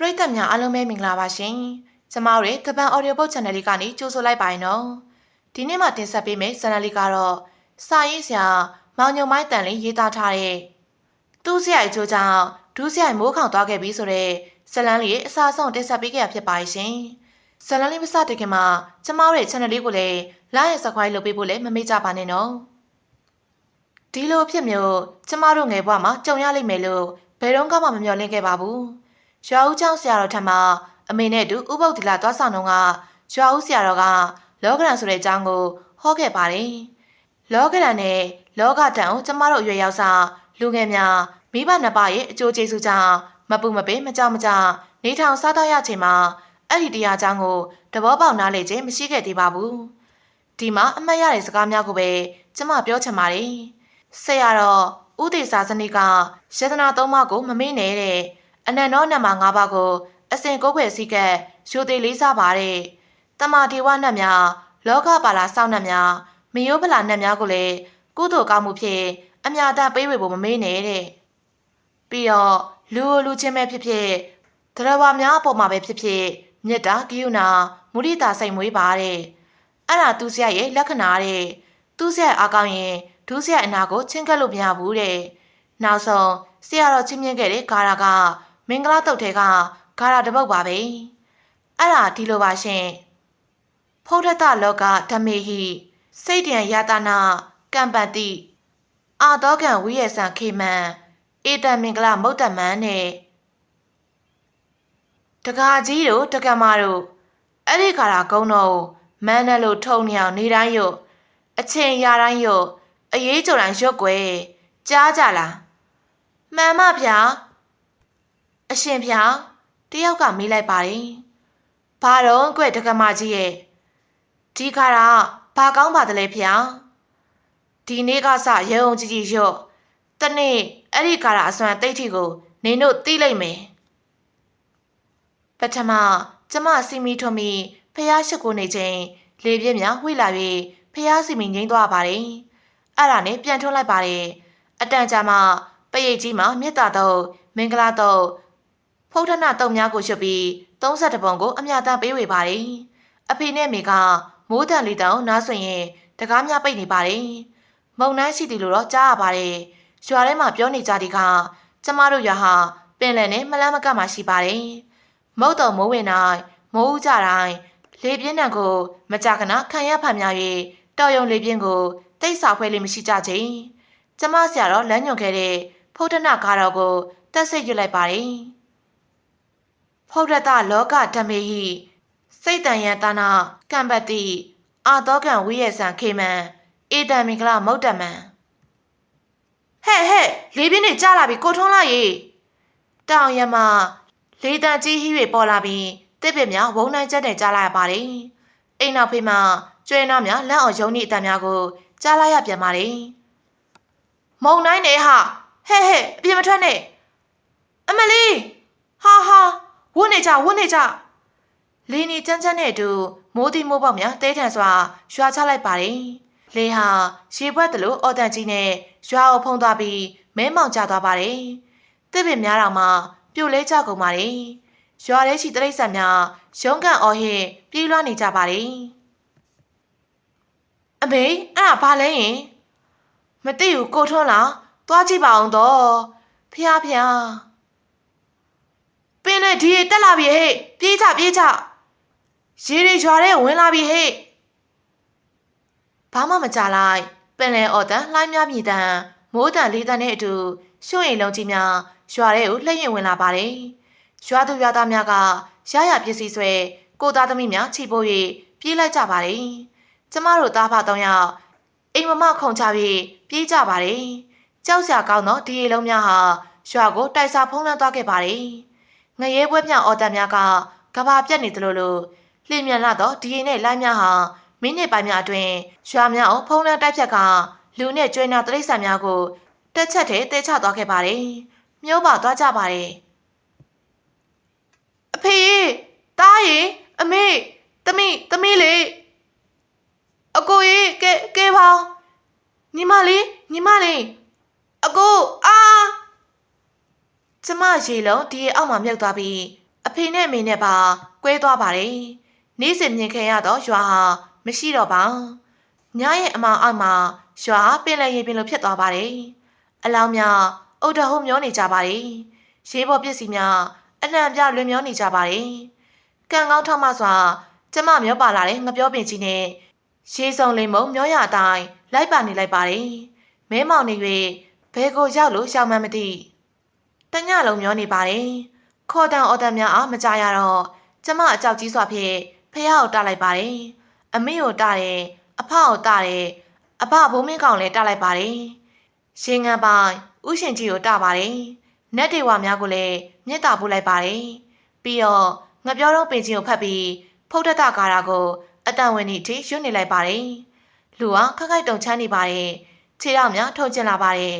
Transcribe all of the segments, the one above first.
ပရိသတ်များအားလုံးပဲမင်္ဂလာပါရှင်။ကျမတို့ရဲ့ကပန် audio book channel လေးကနေကြိုဆိုလိုက်ပါရင်တော့ဒီနေ့မှတင်ဆက်ပေးမယ့်ဇာတ်လမ်းလေးကတော့စာရေးဆရာမောင်ညုံမိုင်းတန်လေးရေးသားထားတဲ့သူ့ဆရာအကျိုးကြောင့်ဒူးဆရာမိုးခေါင်သွားခဲ့ပြီဆိုတဲ့ဇာတ်လမ်းလေးရဲ့အစားဆုံးတင်ဆက်ပေးခဲ့ရဖြစ်ပါရှင်။ဇာတ်လမ်းလေးမစတင်ခင်မှာကျမတို့ရဲ့ channel လေးကိုလည်း like and subscribe လုပ်ပေးဖို့လည်းမမေ့ကြပါနဲ့နော်။ဒီလိုဖြစ်မျိုးကျမတို့ငယ်ဘဝမှာကြုံရလိမ့်မယ်လို့ဘယ်တော့မှမမျှော်လင့်ခဲ့ပါဘူး။ ရွာဦးကျောင်းဆရာတော်ထံမှာအမေနဲ့အတူဥပုပ်တီလာသွားဆောင်တော့ကရွာဦးဆရာတော်ကလောကရန်ဆိုတဲ့အကြောင်းကိုဟောခဲ့ပါတယ်။လောကရန်နဲ့လောကတန်ကိုကျမတို့အရွယ်ရောက်စားလူငယ်များမိဘနှစ်ပါးရဲ့အကျိုးကျေးဇူးကြောင့်မပူမပင်မကြောက်မကြနေထောင်စားတော့ရချိန်မှာအဲ့ဒီတရားအကြောင်းကိုတဘောပေါက်နားလေခြင်းမရှိခဲ့သေးပါဘူး။ဒီမှာအမှတ်ရတဲ့စကားများကိုပဲကျမပြောချင်ပါတယ်။ဆရာတော်ဥဒေစာစနိကယတနာသုံးပါးကိုမမေ့နဲ့တဲ့ အနန္တောနံပါတ်၅ပါးကို အစဉ်ကိုးခွေစည်းကပ်ရိုသေလေးစားပါတဲ့တမဒေဝနတ်များလောကပါလာစောင့်နတ်များမယိုးဖလာနတ်များကိုလည်းကုသိုလ်ကောင်းမှုဖြင့်အမြတ်တပေးဝေဖို့မမေ့နဲ့တဲ့ပြီးတော့လူကိုလူချင်းပဲဖြစ်ဖြစ်တရဝများအပေါ်မှာပဲဖြစ်ဖြစ်မေတ္တာကရုဏာမုဒိတာစိတ်မွေးပါတဲ့အဲ့ဒါသူဆရာရဲ့လက္ခဏာတဲ့သူဆရာအားကောင်းရင်ဒုဆရာအနာကိုချင်းကပ်လို့မရဘူးတဲ့နောက်ဆုံးဆရာတော်ချင်းမြင့်ခဲ့တဲ့ဂါရာက မင်္ဂလာတုတ်ထဲကဂါရာတစ်ပုတ်ပါပဲအဲ့ဒါဒီလိုပါရှင်ဖုဒ္ဓတလောကဓမေဟိစိတ်တံယတနာကံပတ္တိအာတောကံဝိယဆံခေမံဧတံမင်္ဂလမုတ်တမန်နဲ့တကာကြီးတို့တကမတို့အဲ့ဒီခါရာကုန်းတော်မန်းနဲ့လို့ထုံနေအောင်နေတိုင်းရုပ်အချိန်ရတိုင်းရုပ်အရေးကြိုတိုင်းရုပ်ွယ်ကြားကြလားမှန်မဗျာ အရှင်ဗျာတယောက်ကမေးလိုက်ပါတယ်ဘာတော့ကွတကမကြီးရဲ့ဒီခါရာဘာကောင်းပါတလဲဗျာဒီနေ့ကစရုံကြီးကြီးရုပ်တနေ့အဲ့ဒီခါရာအစွမ်းတိတ်ထီကိုနင်တို့သိလိုက်မယ်ပထမကျမစီမီထွန်မီဖះရှိကိုနေချင်းလေပြင်းများဝှေ့လာ၍ဖះစီမီငိမ့်သွားပါတယ်အဲ့ဒါနဲ့ပြန်ထွန်းလိုက်ပါတယ်အတန်ကြာမှပရိတ်ကြီးမှာမြတ်တာတော့မင်္ဂလာတော့ ဖုထနာတုံများကိုရွတ်ပြီး32ပုံကိုအမြတ်တမ်းပေးဝေပါတယ်အဖေနဲ့မိကမိုးတန်လေးတောင်နားဆွရင်တကားများပိတ်နေပါတယ်မုံနှမ်းရှိတယ်လို့တော့ကြားရပါတယ်ရွာထဲမှာပြောနေကြတဲ့ကကျမတို့ရွာဟာပင်လယ်နဲ့မလန်းမကမှရှိပါတယ်မုတ်တော်မိုးဝင်တိုင်းမိုးဦးကြတိုင်းလေပြင်းတံကို မကြခဏခံရဖန်များ၍တော်ယုံလေပြင်းကိုတိတ်ဆောက်ဖွဲလေးမရှိကြချင်းကျမဆရာတော်လမ်းညွန်ခဲ့တဲ့ဖုဒ္ဓနာကားတော်ကိုတက်ဆိတ်ရွတ်လိုက်ပါတယ် ဖုဒ္ဓတလောကဓမေဟိစိတ်တန်ယံတနာကံပတ္တိအာတောကံဝိယဆံခေမံဧတံမင်္ဂလမௌတ္တမံဟဲ့ဟဲ့လေးပြင်းနေကြလာပြီကိုထုံးလိုက်ရေတောင်ရမလေးတန်ကြီးဟိ၍ပေါ်လာပြီးတစ်ပစ်များဝုံနိုင်ချက်နဲ့ကြားလိုက်ရပါတယ်အိမ်နောက်ဖေးမှာကျွဲနာများလက်အောင်ယုံနေအတန်များကိုကြားလိုက်ရပြန်ပါတယ်မုံနိုင်နေဟာဟဲ့ဟဲ့အပြင်မထွက်နဲ့အမလီဟာဟာ ဝတ်နေကြဝတ်နေကြလင်းနီချမ်းချမ်းနဲ့အတူမိုးတိမိုးပေါက်များတဲထန်စွာရွာချလိုက်ပါတယ်လေဟာရေပွက်တလို့အော်တန်ကြီးနဲ့ရွာကိုဖုံးသွားပြီးမဲမောင်ကျသွားပါတယ်တစ်ပင်များတော်မှာပြိုလဲကြကုန်ပါတယ်ရွာထဲရှိတရိတ်ဆန်များရုံးကန်အော်ဟစ်ပြေးလွှားနေကြပါတယ်အမေအဲ့ဒါဘာလဲယင်မသိဘူးကိုထွန်းလားသွားကြည့်ပါအောင်တော့ဖះဖះပ င်းနဲ့ဒီရေတက်လာပြီဟဲ့ပြေးချပြေးချရေတွေရွာထဲဝင်လာပြီဟဲ့ဘာမှမကြလိုက်ပင်လေအော်တန်လှိုင်းများမြည်တန်မိုးတန်လေးတန်နဲ့အတူရွှိရင်လုံးကြီးများရွာထဲကိုလှည့်ရင်ဝင်လာပါတယ်ရွာသူရွာသားများကရရပစ္စည်းဆွဲကိုသားသမီးများချိပိုး၍ပြေးလိုက်ကြပါတယ်ကျမတို့သားဖသုံးယောက်အိမ်မမခုံချပြီးပြေးကြပါတယ်ကြောက်စရာကောင်းသောဒီရေလုံးများဟာရွာကိုတိုက်စာဖုံးလွှမ်းသွားခဲ့ပါတယ် ငရဲပွဲပြအော်တန်များကကဘာပြက်နေသလိုလိုလျင်မြန်လာသောဒီရေနဲ့လိုင်းများဟာမိနစ်ပိုင်းများအတွင်းရွာများကိုဖုံးလွှမ်းတိုက်ဖြတ်ကလူနဲ့ကျွေးနာတရိษံများကိုတက်ချက်ထဲတဲချသွားခဲ့ပါတယ်မျိုးပါသွားကြပါတယ်အဖေတားရေအမေသမီးသမီးလေအကိုရေကဲကဲပါညီမလေးညီမလေး အကိုအာကျမရေလုံးဒီအောက်မှာမြုပ်သွားပြီးအအဖေနဲ့အမေနဲ့ပါကွဲသွားပါတယ်နေ့စဉ်မြင်ခဲ့ရတော့ရွာဟာမရှိတော့ပါညရဲ့အမောင်အောက်မှာရွာပင်လယ်ရေပင်လိုဖြစ်သွားပါတယ်အလောင်းများအုတ်တဟုံမျောနေကြပါတယ်ရေးပေါ်ပစ္စည်းများအနှံပြလွင်မျောနေကြပါတယ်ကံကောင်းထောက်မစွာကျမမျောပါလာတဲ့ငပြောပင်ကြီးနဲ့ရှေးစုံလိမ်မုံမျောရအတိုင်းလိုက်ပါနေလိုက်ပါတယ်မဲမောင်နေ၍ဘဲကိုရောက်လို့ရှောင်မှန်းမသိတ ညလုံးမျောနေပါတယ်ခေါ်တန်အော်တန်များအားမကြရတော့ကျမအကြောက်ကြီးစွာဖြင့်ဖះကိုတားလိုက်ပါတယ်အမေကိုတားတယ်အဖကိုတားတယ်အဖဘုံမင်းကောင်လည်းတားလိုက်ပါတယ်ရှင်ငံပိုင်ဥရှင်ကြီးကိုတားပါတယ်နတ်ဒေဝများကိုလည်းမြစ်တာပို့လိုက်ပါတယ်ပြီးတော့ငပြောတော့ပင်ချင်းကိုဖတ်ပြီးဖုတ်တတကာရာကိုအတန်ဝင်နေထိရွတ်နေလိုက်ပါတယ်လူကခက်ခိုက်တုံချမ်းနေပါတယ်ခြေထောက်များထုံကျင်လာပါတယ်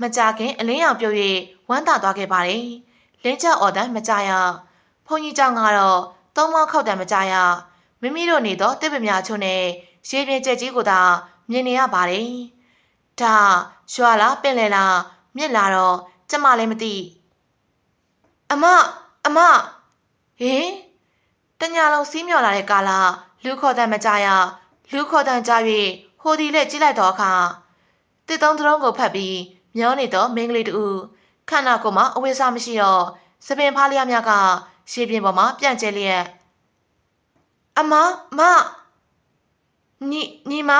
မကြခင်အလင်းရောင်ပြုတ်၍ ဝမ်းသာသွားခဲ့ပါတယ်။လင်းချအော်တန်မကြရ။ဘုံကြီးကြောင့်ကတော့သုံးမောက်ခောက်တန်မကြရ။မိမိတို့နေတော့တစ်ပညာချုံနဲ့ရေပြင်ကြက်ကြီးကိုသာမြင်နေရပါတယ်။ဒါရွာလားပင်လယ်လားမြစ်လားတော့ကျမလည်းမသိ။အမအမဟင်တညာလုံးစီးမြော်လာတဲ့ကာလလူခေါ်တန်မကြရလူခေါ်တန်ကြ၍ဟိုဒီလက်ကြည့်လိုက်တော့အခါတစ်သုံးသုံးကိုဖတ်ပြီးမျောနေတော့မင်းကလေးတူ ခန္ဓာကိုယ်မှာအဝိစားမရှိတော့စပင်ဖားလျားများကရှေးပြင်ပေါ်မှာပြန့်ကျဲလျက်အမမညီညီမ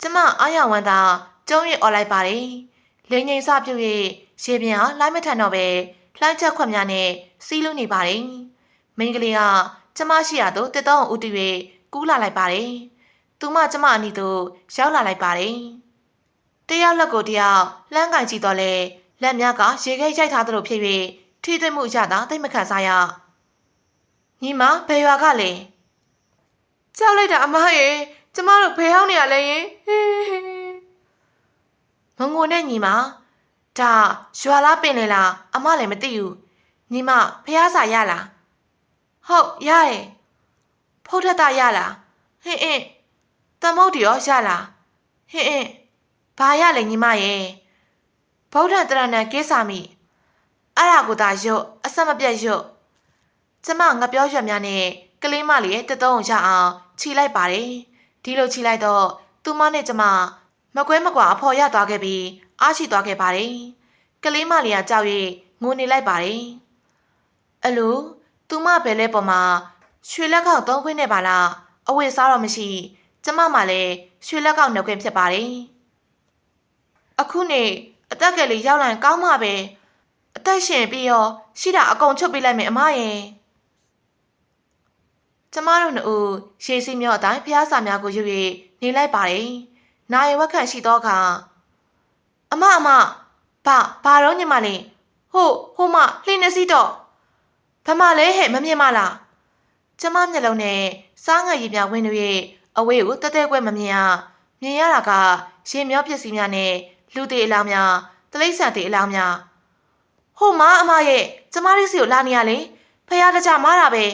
ကျမအားရဝမ်းသာကျုံးရអော်လိုက်ပါတယ်လင်းငိမ်စပြုတ်၍ရှေးပြင်ဟာလိုင်းမထန်တော့ပဲလှိုင်းချက်ခွက်များနဲ့စီးလူနေပါတယ်မိန်းကလေးကကျမရှိရတော့တစ်တောင်းဦးတည်၍ကူးလာလိုက်ပါတယ်သူမကျမအနီးသို့ရောက်လာလိုက်ပါတယ်တယောက်လက်ကိုတယောက်လှမ်းကင်ကြည့်တော့လေ လက်များကရေခဲရိုက်ထားသလိုဖြစ်၍ထိသိမှုရတာသိမခံစားရညီမဘယ်ရွာကလဲကြောက်လိုက်တာအမရေကျမတို့ဘယ်ရောက်နေရလဲယင်မငုံနဲ့ညီမဒါရွာလားပင်လေလားအမလည်းမသိဘူးညီမဖះစာရလားဟုတ်ရတယ်ဖုတ်ထက်တာရလားဟင်းအင်းတမုတ်တီရောရလားဟင်းအင်းဘာရလဲညီမရဲ့ ဗုဒ္ဓတရဏံကိစ္စမိအဲ့ဒါကိုသာရုတ်အဆက်မပြတ်ရုတ်ကျမငပြောရွက်များနဲ့ကလေးမလေးရဲ့တသုံးရအောင်ခြိလိုက်ပါတယ်ဒီလိုခြိလိုက်တော့သူမနဲ့ကျမမကွဲမကွာအဖော်ရသွားခဲ့ပြီးအားရှိသွားခဲ့ပါတယ်ကလေးမလေးကကြောက်၍ငိုနေလိုက်ပါတယ်အလိုသူမဘယ်လဲပေါ်မှာရွှေလက်ကောက်သုံးခွင်းနဲ့ပါလားအဝတ်စားတော့မရှိ ကျမမှလည်းရွှေလက်ကောက်နှုတ်ခွင်းဖြစ်ပါတယ်အခုနေ အသက်ကလေးရောက်လာရင်ကောင်းမှာပဲအသက်ရှင်ပြီးရောရှိတာအကုန်ချုပ်ပေးလိုက်မယ်အမရဲ့ကျမတို့နှစ်ဦးရှေးစီမြော့အတိုင်းဖျားစာများကိုယူ၍နေလိုက်ပါတယ်။နာရီဝက်ခန့်ရှိသောအခါအမအမဘာဘာတော့ညီမလေးဟိုဟိုမလှိနေစီတော့ဘမလဲဟဲ့မမြင်မလားကျမမျက်လုံးနဲ့စားငါရည်များဝင်၍အဝေးကိုတက်တဲ့ကွဲမမြင်ရမြင်ရတာကရေမြောပစ္စည်းများနဲ့ လူသေးအလောင်းများတလိမ့်ဆန်သေးအလောင်းများဟိုမအမရဲ့ကျမတို့စီကိုလာနေရလေဖះတကြမားတာပဲ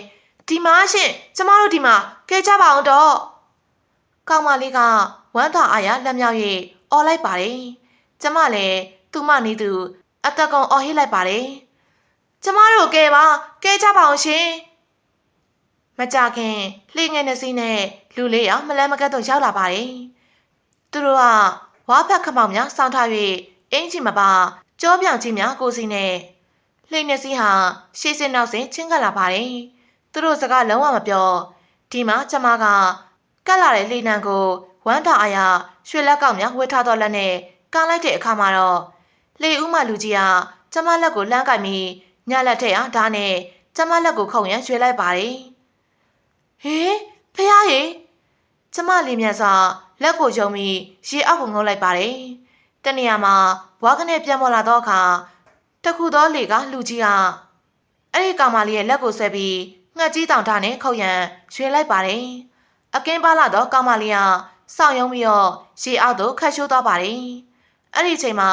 ဒီမှာရှင်ကျမတို့ဒီမှာကဲကြပါအောင်တော့ကောင်မလေးကဝမ်းသာအားရလက်မြောက်၍អော်လိုက်ပါတယ်ကျမလည်းသူ့မနေသူအတကောင်អော်ဟိလိုက်ပါတယ်ကျမတို့ကဲပါကဲကြပါအောင်ရှင်မကြခင်လှေငယ်နှစီးနဲ့လူလေးယောက်မလန်းမကတ်တော့ရောက်လာပါတယ်သူတို့က ဝါဖက်ခမောင်များစောင်းထား၍အင်းကြီးမပါကြောပြောင်ကြီးများကိုစီနဲ့လှိနေစီဟာရှေးစင်နောက်စင်ချင်းကပ်လာပါတယ်။သူတို့စကားလုံးဝမပြောဒီမှာကျမကကတ်လာတဲ့လှိနံကိုဝမ်းသာအားရရွှေလက်ကောက်များဝှေထားတော့လက်နဲ့ကားလိုက်တဲ့အခါမှာတော့လေဦးမလူကြီးကကျမလက်ကိုလှမ်းကင်ပြီးညလက်ထက်အားဓာတ်နဲ့ကျမလက်ကိုခုံရန်ရွှေလိုက်ပါတယ်။ဟေးဖះရေကျမလေးမြတ်စွာ လက်ကိုယုံပြီးရေအောက်ကိုငုံလိုက်ပါတယ်။တနေရာမှာဘွားကနေပြန်ပေါ်လာတော့အခါတခုသောလေကလူကြီးကအဲ့ဒီကောင်မလေးရဲ့လက်ကိုဆွဲပြီးငှက်ကြီးတောင်ထားနဲ့ခုတ်ရန်ရွှေလိုက်ပါတယ်။အကင်းပါလာတော့ကောင်မလေးကစောင့်ယုံပြီးတော့ရေအောက်သို့ခတ်ရှိုးသွားပါတယ်။အဲ့ဒီအချိန်မှာ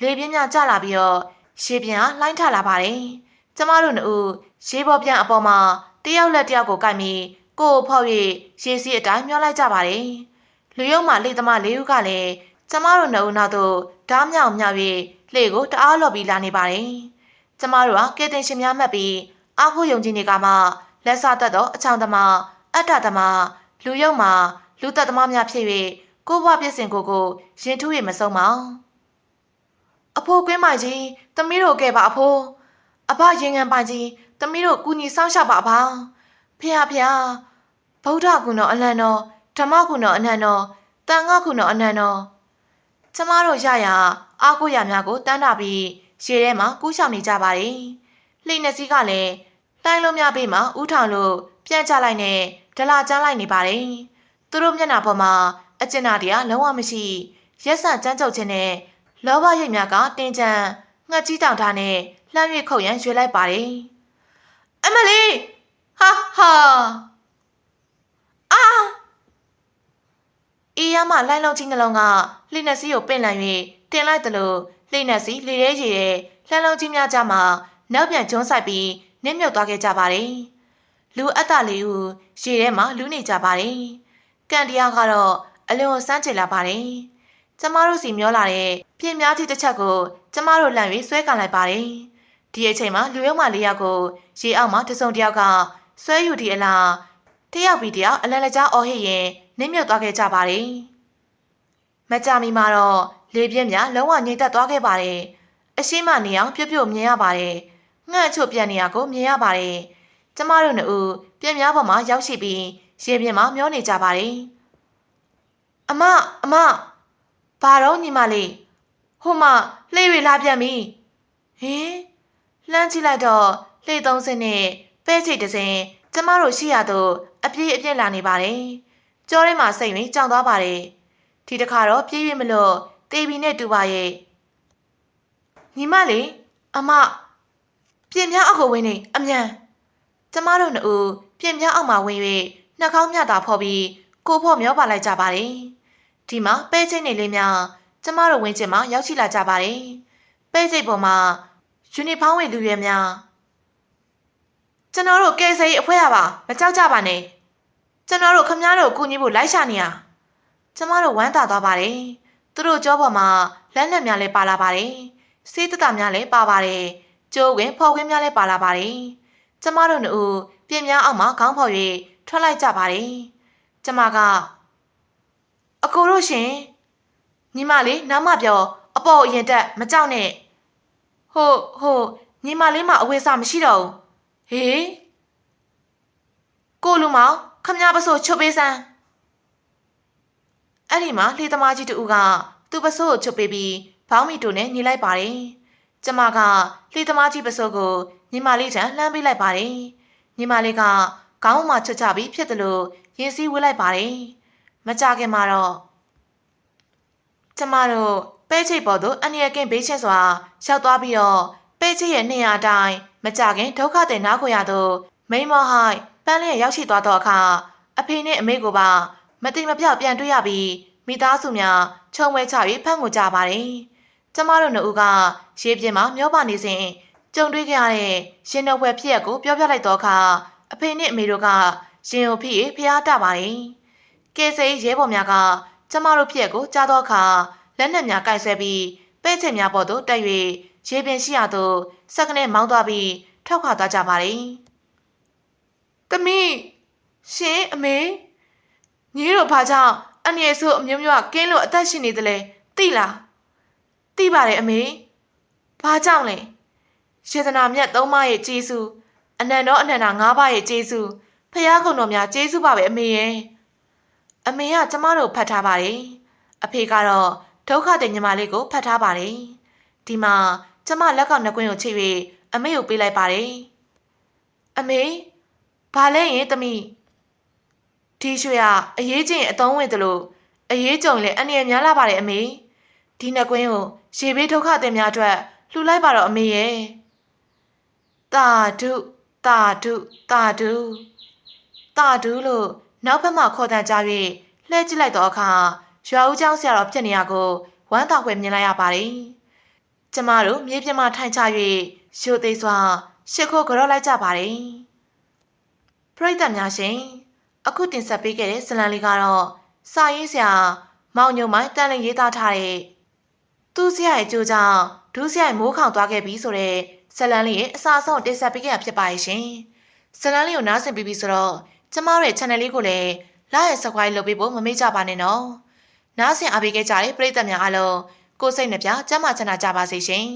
လေပြင်းများကျလာပြီးတော့ရေပြင်းကလှိုင်းထလာပါတယ်။ကျမတို့နှစ်ဦးရေပေါ်ပြန်အပေါ်မှာတယောက်လက်တယောက်ကိုကိုက်ပြီးကိုကိုဖောက်၍ရေစီးအတိုင်းမျောလိုက်ကြပါတယ်။ လူရုံမှလေသမားလေးဦးကလည်းကျမတို့နှစ်ဦးနောက်သို့ဓားမြောင်မြောက်၍လှေကိုတအားလော်ပြီးလာနေပါတယ်။ကျမတို့ကကဲတင်ရှင်များမှတ်ပြီးအားကိုးယုံကြည်နေကမှလက်စားတတ်သောအချောင်သမားအတ္တသမားလူယုံမှာလူသက်သမားများဖြစ်၍ကိုဘွားပြည့်စင်ကိုကိုရင်ထူး၍မဆုံးပါအဖိုးကွင်းမကြီးသမီးတို့ကဲပါအဖိုးအဖရင်ငံပိုင်ကြီးသမီးတို့ကူညီစောင့်ရှောက်ပါအဖဖေဟာဖေဟာဗုဒ္ဓကုနောအလံတော် ဓမ္မကုနောအနန္တော်တန်ခါကုနောအနန္တော်ကျမတို့ရရအားကိုးရများကိုတန်းတာပြီးရှေ့ထဲမှာကူးရှောင်နေကြပါတယ်လှိနေစည်းကလည်းတိုင်းလုံးများပေးမှဥထောင်လို့ပြန်ချလိုက်နဲ့ဒလာကျန်းလိုက်နေပါတယ်သူတို့မျက်နှာပေါ်မှာအကျဉ်းနာတရားလုံးဝမရှိရက်ဆန့်ကြမ်းကြုတ်ခြင်းနဲ့လောဘရိတ်များကတင်းချမ်းငှက်ကြီးတောင်ထားနဲ့လှမ်း၍ခုတ်ရန်ရွေလိုက်ပါတယ်အမလီဟာဟာအာ အေးရမလိုင်းလုံးကြီးနှလုံးကလှိနက်စီကိုပင့်လန်၍တင်လိုက်တယ်လို့လှိနက်စီလေရဲရည်ရဲ့လှမ်းလုံးကြီးများကြမှာနောက်ပြန်ကျုံးဆိုင်ပြီးနစ်မြုပ်သွားခဲ့ကြပါတယ်လူအပ်တလေးကိုရေထဲမှာလူးနေကြပါတယ်ကန်တရားကတော့အလွန်စမ်းကြလာပါတယ်ကျမတို့စီမျောလာတဲ့ပြင်များကြီးတစ်ချက်ကိုကျမတို့လန့်၍ဆွဲကန်လိုက်ပါတယ်ဒီအချိန်မှာလူရုံမလေးယောက်ကိုရေအောက်မှာတစုံတစ်ယောက်ကဆွဲယူဒီအလားတယောက်ပြီးတယောက်အလန်လကြားအော်ဟစ်ရင် နစ်မြုပ်သွားခဲ့ကြပါတယ်မကြမီမှာတော့လေပြင်းများလုံးဝငြိမ်သက်သွားခဲ့ပါတယ်အရှိမနေအောင်ပြုတ်ပြုတ်မြင်ရပါတယ်ငှက်ချို့ပြန်နေရကိုမြင်ရပါတယ်ကျမတို့နှစ်ဦးပြင်းများပေါ်မှာရောက်ရှိပြီးရေပြင်မှာမျောနေကြပါတယ်အမအမဘာတော့ညီမလေးဟိုမှာလှေရလာပြန်ပြီဟင်လှမ်းကြည့်လိုက်တော့လှေသုံးစင်းနဲ့ပဲချိတ်တစ်စင်းကျမတို့ရှိရတော့အပြေးအပြက်လာနေပါတယ် ကြောထဲမှာစိတ်ရင်းကြောင်သွားပါတယ်ဒီတစ်ခါတော့ပြေးရမလို့တေဘီနဲ့တူပါရဲ့ညီမလေးအမပြင်များအောက်ကိုဝင်နေအမြန်ကျမတို့နှစ်ဦးပြင်များအောက်မှာဝင်၍နှာခေါင်းမြတာဖော်ပြီးကိုဖို့မျောပါလိုက်ကြပါတယ်ဒီမှာပဲချိတ်နေလေးများကျမတို့ဝင်ချင်မှရောက်ရှိလာကြပါတယ်ပဲချိတ်ပေါ်မှာယူနီဖောင်းဝေလူရွယ်များကျွန်တော်တို့ကယ်ဆယ်ရေးအဖွဲ့ရပါမကြောက်ကြပါနဲ့ ကျွန်တော်တို့ခမည်းတော်ကိုကူညီဖို့လိုက်ရှာနေရကျမတို့ဝမ်းသာသွားပါတယ်သူတို့ကြောပေါ်မှာလက်နက်များလည်းပါလာပါတယ်စေးတတများလည်းပါပါတယ်ကျိုးဝင်ဖော်ခွင်းများလည်းပါလာပါတယ်ကျမတို့နှစ်ဦးပြင်များအောက်မှာခေါင်းဖော်၍ထွက်လိုက်ကြပါတယ်ကျမကအကိုတို့ရှင်ညီမလေးနားမပြောအပေါ်အရင်တက်မကြောက်နဲ့ဟိုဟိုညီမလေးမအဝေးစားမရှိတော့ဘူးဟေးကိုလူမောင် ခမည်းပစိုးချုပ်ပေးစမ်းအဲ့ဒီမှာလှေသမားကြီးတူကသူ့ပစိုးကိုချုပ်ပေးပြီးဘောင်းမီတူနဲ့ညီလိုက်ပါတယ်ကျမကလှေသမားကြီးပစိုးကိုညီမလေးထံလှမ်းပေးလိုက်ပါတယ်ညီမလေးကခေါင်းမှာချွတ်ချပြီးဖြစ်တယ်လို့ရင်စည်းဝေးလိုက်ပါတယ်မကြခင်မှာတော့ကျမတို့ပဲချိတ်ပေါ်သို့အနည်းကင်းဘေးချင်းစွာရောက်သွားပြီးတော့ပဲချိတ်ရဲ့နေရာတိုင်းမကြခင်ဒုက္ခတဲ့နားခွေရသို့မိမဟိုက် ပန်းလေးရောက်ရှိသွားတော့အခါအဖေနဲ့အမေကိုပါမတိမပြောက်ပြန်တွေ့ရပြီးမိသားစုများခြုံဝဲချပြီးဖမ်းကိုကြပါတယ်။ကျမတို့နှစ်ဦးကရေပြင်မှာမျောပါနေစဉ်ကြုံတွေ့ခဲ့ရတဲ့ရှင်တော်ဘွယ်ဖြစ်ရက်ကိုပြောပြလိုက်တော့အခါအဖေနဲ့အမေတို့ကရှင်ကိုဖြစ်ဖျားတပါတယ်။ကဲစိရဲဘော်များကကျမတို့ဖြစ်ရက်ကိုကြားတော့အခါလက်နက်များကင်ဆယ်ပြီးပဲ့ချင်များပေါ်သို့တက်၍ရေပြင်ရှိရာသို့စက္ကနဲ့မောင်းသွားပြီးထောက်ခါသွားကြပါတယ်။တမီး ရှင်အမေညီတို့ဘာကြောင့်အငယ်ဆိုအမျိုးမျိုးကကင်းလို့အသက်ရှင်နေတယ်လဲသိလားသိပါတယ်အမေဘာကြောင့်လဲယေသနာမြတ်သုံးပါးရဲ့ကျေးဇူးအနန္တောအနန္တာငါးပါးရဲ့ကျေးဇူးဖះကုံတော်များကျေးဇူးပါပဲအမေရဲ့အမေကကျမတို့ဖတ်ထားပါတယ်အဖေကတော့ဒုက္ခတဲ့ညီမလေးကိုဖတ်ထားပါတယ်ဒီမှာကျမလက်ကောင်နှကွင်းကိုချိတ်၍အမေကိုပေးလိုက်ပါတယ်အမေဘာလဲရင်သမီး ။ဒီရွှေကအရေးကြီးအသုံးဝင်သလိုအရေးကြုံလည်းအန္တရာယ်များလာပါတယ်အမေ။ဒီနှကွင်းကိုရေဘေးဒုက္ခတင်များအတွက်လှူလိုက်ပါတော့အမေရဲ့။တာဒုတာဒုတာဒုတာဒုလို့နောက်ဘက်မှခေါ်တန်ကြ၍လှည့်ကြည့်လိုက်တော့အခါရွာဦးကျောင်းဆရာတော်ဖြစ်နေရကိုဝမ်းသာဖွယ်မြင်လိုက်ရပါတယ်။ကျမတို့မြေပြင်မှာထိုင်ချ၍ရိုသေစွာရှ िख ိုးကြောလိုက်ကြပါတယ်။ပြိတ္တများရှင် အခုတင်ဆက်ပေးခဲ့တဲ့ဇလံလေးကတော့စာရေးဆရာမောင်ညုံမိုင်းတန်လင်းရေးသားထားတဲ့သူ့ဆရာရဲ့ကြိုးကြောင့်ဒူးဆရာရဲ့မိုးခေါင်သွားခဲ့ပြီဆိုတဲ့ဇလန်းလေးရဲ့အစာအဆုံးတင်ဆက်ပေးခဲ့တာဖြစ်ပါရဲ့ရှင်ဇလန်းလေးကိုနားဆင်ပြီးပြီဆိုတော့ကျမတို့ရဲ့ channel လေးကိုလည်း like and subscribe လုပ်ပေးဖို့မမေ့ကြပါနဲ့နော်နားဆင်အားပေးခဲ့ကြတဲ့ပရိသတ်များအားလုံးကိုယ်စိတ်နှပြကျမ်းမာချမ်းသာကြပါစေရှင်